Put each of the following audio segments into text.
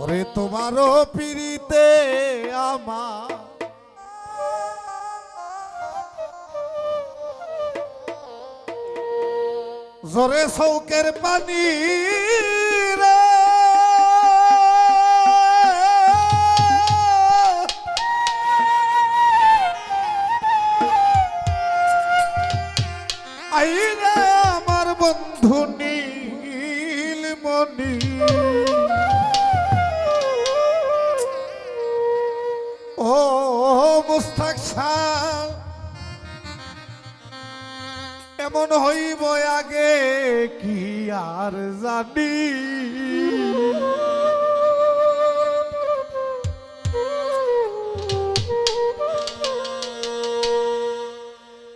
ওরে তোমার পিড়িতে আমার। জোরে শৌকের পানি আমার বন্ধু নীলমণি। কেমন হইব আগে কি আর জানি।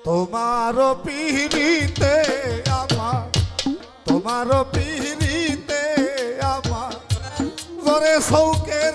তোমার পিহিতে আমার তোমার পিহিতে আমার ঘরে সৌকের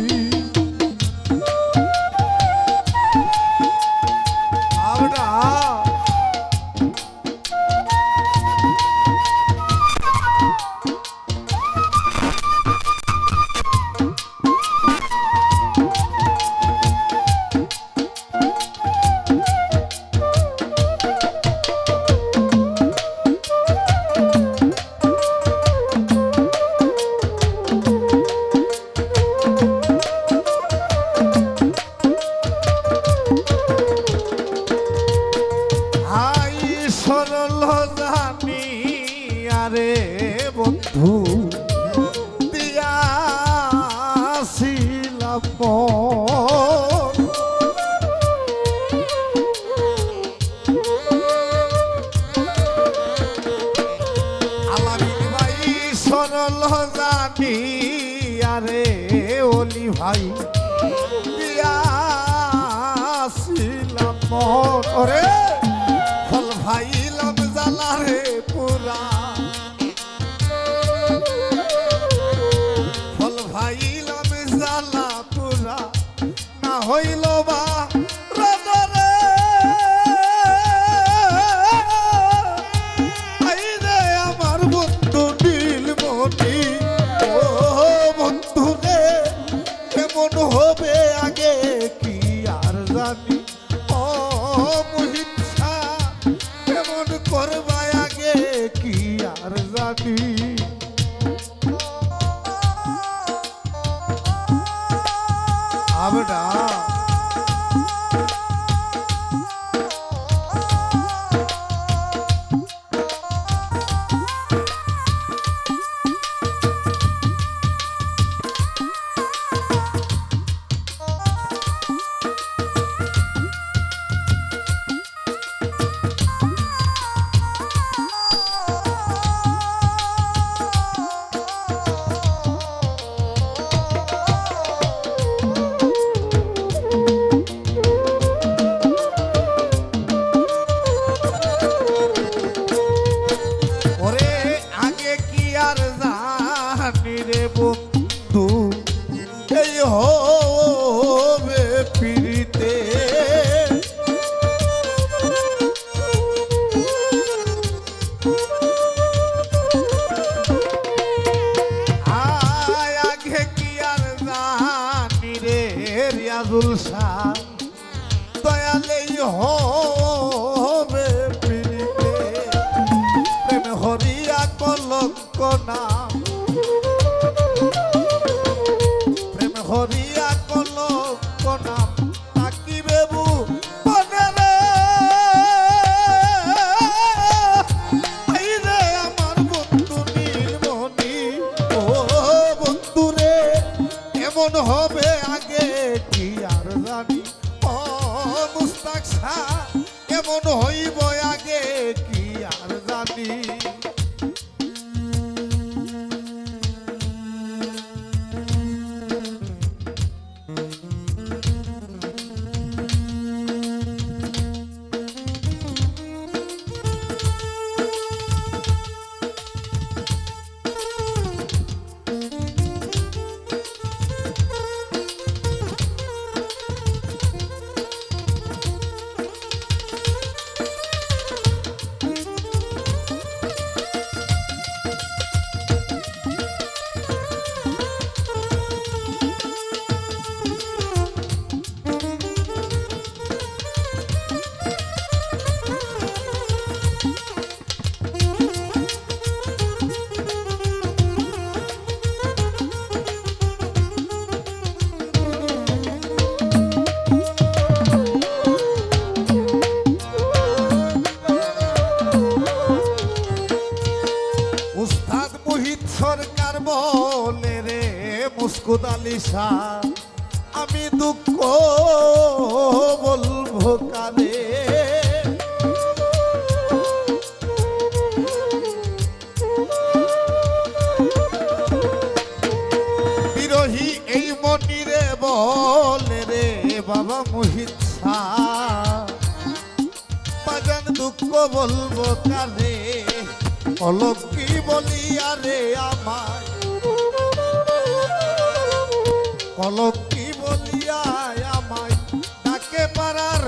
সরল জানি আরে অলি ভাই দিয়াছিলাম মন ওরে ফল ভাইলাম জালা রে পুরা। अर्जाती आवडा গুলশা mundo hoy. দিশা আমি দুঃখ বলব কানে। বিরোহী এই মনিরে বলে রে বাবা মোহিত বাজান দুঃখ বলব কানে, অলক্ষী বলিয়া রে আমায় অলক্ষী বলিয়া আমায় তাকে পারার